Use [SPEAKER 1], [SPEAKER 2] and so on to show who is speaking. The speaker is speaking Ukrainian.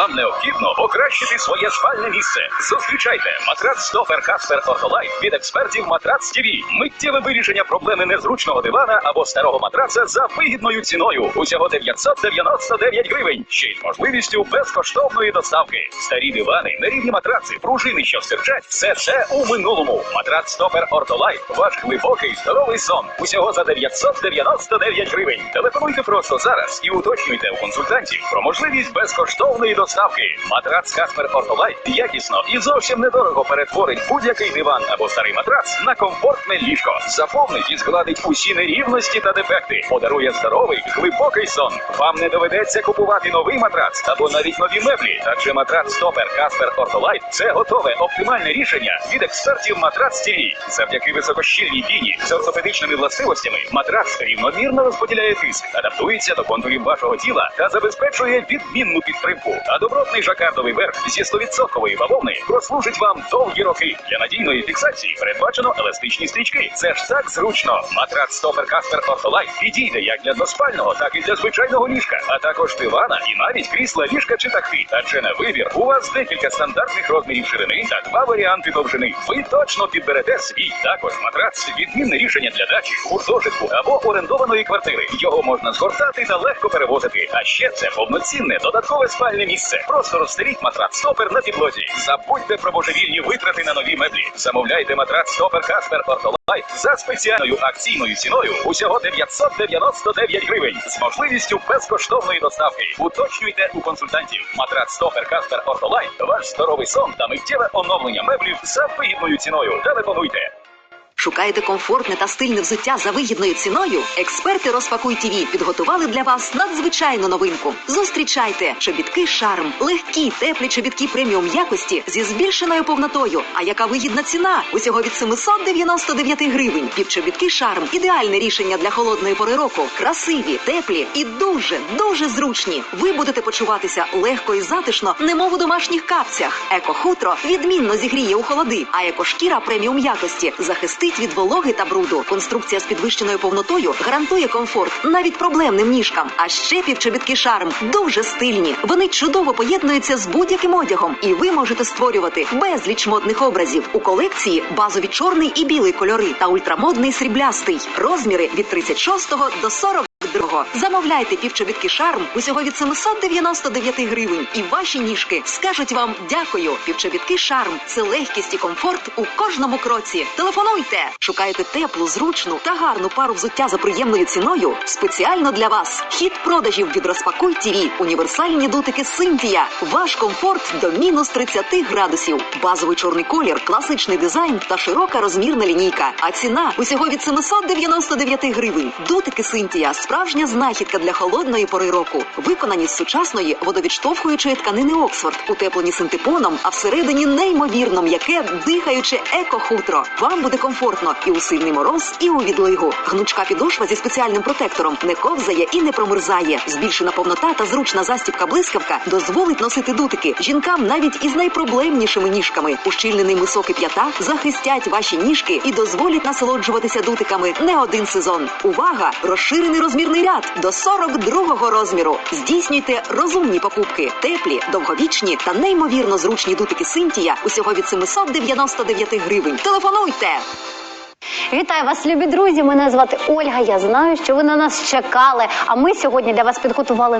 [SPEAKER 1] Вам необхідно покращити своє спальне місце. Зустрічайте матрац Стофер Каспер Ортолайф від експертів Матрац ТВ. Миттєве вирішення проблеми незручного дивана або старого матраца за вигідною ціною. Усього 999 гривень. Ще й з можливістю безкоштовної доставки. Старі дивани, нерівні матраци, пружини, що стирчать, все це у минулому. Матрац Стопер Ортолайф. Ваш глибокий здоровий сон. Усього за 999 гривень. Телефонуйте просто зараз і уточнюйте у консультантів про можливість безкоштовної доставки. Матрац Каспер Ортолайф якісно і зовсім недорого перетворить будь-який диван або старий матрац на комфортне ліжко. Заповнить і згладить усі нерівності та дефекти. Подарує здоровий, глибокий сон. Вам не доведеться купувати новий матрац або навіть нові меблі. Адже матрац Стопер Каспер Ортолайф це готове оптимальне рішення від експертів Матрац ТВ. Завдяки високощільній піні з ортопедичними властивостями матрац рівномірно розподіляє тиск, адаптується до контурів вашого тіла та забезпечує відмінну підтримку. А добротний жакардовий верх зі 100% бавовни прослужить вам довгі роки. Для надійної фіксації передбачено еластичні стрічки. Це ж так зручно. Матрац Стопер Каспер Ортолайф підійде як для двоспального, так і для звичайного ліжка, а також дивана і навіть крісла ліжка чи тахти. Адже на вибір у вас декілька стандартних розмірів ширини та два варіанти довжини. Ви точно підберете свій. Також матрац відмінне рішення для дачі, гуртожитку або орендованої квартири. Його можна згортати та легко перевозити. А ще це повноцінне додаткове спальне місце. Просто розстеліть матрац стопер на підлозі. Забудьте про божевільні витрати на нові меблі. Замовляйте матрац стопер Каспер Ортолайф за спеціальною акційною ціною усього 999 гривень з можливістю безкоштовної доставки. Уточнюйте у консультантів. Матрац стопер Каспер Ортолайф. Ваш здоровий сон та миттєве оновлення меблів за вигідною ціною. Телефонуйте.
[SPEAKER 2] Шукаєте комфортне та стильне взуття за вигідною ціною? Експерти Розпакуй ТВ підготували для вас надзвичайну новинку. Зустрічайте чобітки Шарм, легкі, теплі чобітки преміум якості зі збільшеною повнотою. А яка вигідна ціна? Усього від 799 гривень. Під чобітки Шарм ідеальне рішення для холодної пори року. Красиві, теплі і дуже дуже зручні. Ви будете почуватися легко і затишно, немов у домашніх капцях. Еко-хутро відмінно зігріє у холоди, а екошкіра преміум якості захистить від вологи та бруду. Конструкція з підвищеною повнотою гарантує комфорт навіть проблемним ніжкам. А ще півчобітки шарм дуже стильні. Вони чудово поєднуються з будь-яким одягом, і ви можете створювати безліч модних образів. У колекції базові чорний і білий кольори та ультрамодний сріблястий. Розміри від 36 до 40 Другого замовляйте півчобітки шарм усього від 799 гривень, і ваші ніжки скажуть вам дякую. Півчобітки шарм це легкість і комфорт у кожному кроці. Телефонуйте, шукаєте теплу, зручну та гарну пару взуття за приємною ціною. Спеціально для вас хід продажів від розпакуй ТІВІ. Універсальні дотики Синтія. Ваш комфорт до мінус 30 градусів. Базовий чорний колір, класичний дизайн та широка розмірна лінійка. А ціна усього від 799 гривень. Дотики Синтія справжня знахідка для холодної пори року. Виконані з сучасної водовідштовхуючої тканини Оксфорд, утеплені синтепоном, а всередині неймовірно м'яке, дихаюче еко-хутро. Вам буде комфортно і у сильний мороз, і у відлигу. Гнучка підошва зі спеціальним протектором не ковзає і не промерзає. Збільшена повнота та зручна застібка блискавка дозволить носити дутики жінкам навіть із найпроблемнішими ніжками. Ущільнений мисок п'ята захистять ваші ніжки і дозволять насолоджуватися дутиками не один сезон. Увага! Розширений розмірний ряд до 42-го розміру. Здійснюйте розумні покупки, теплі, довговічні та неймовірно зручні дутики Синтія усього від 799 гривень. Телефонуйте!
[SPEAKER 3] Вітаю вас, любі друзі! Мене звати Ольга. Я знаю, що ви на нас чекали. А ми сьогодні для вас підготували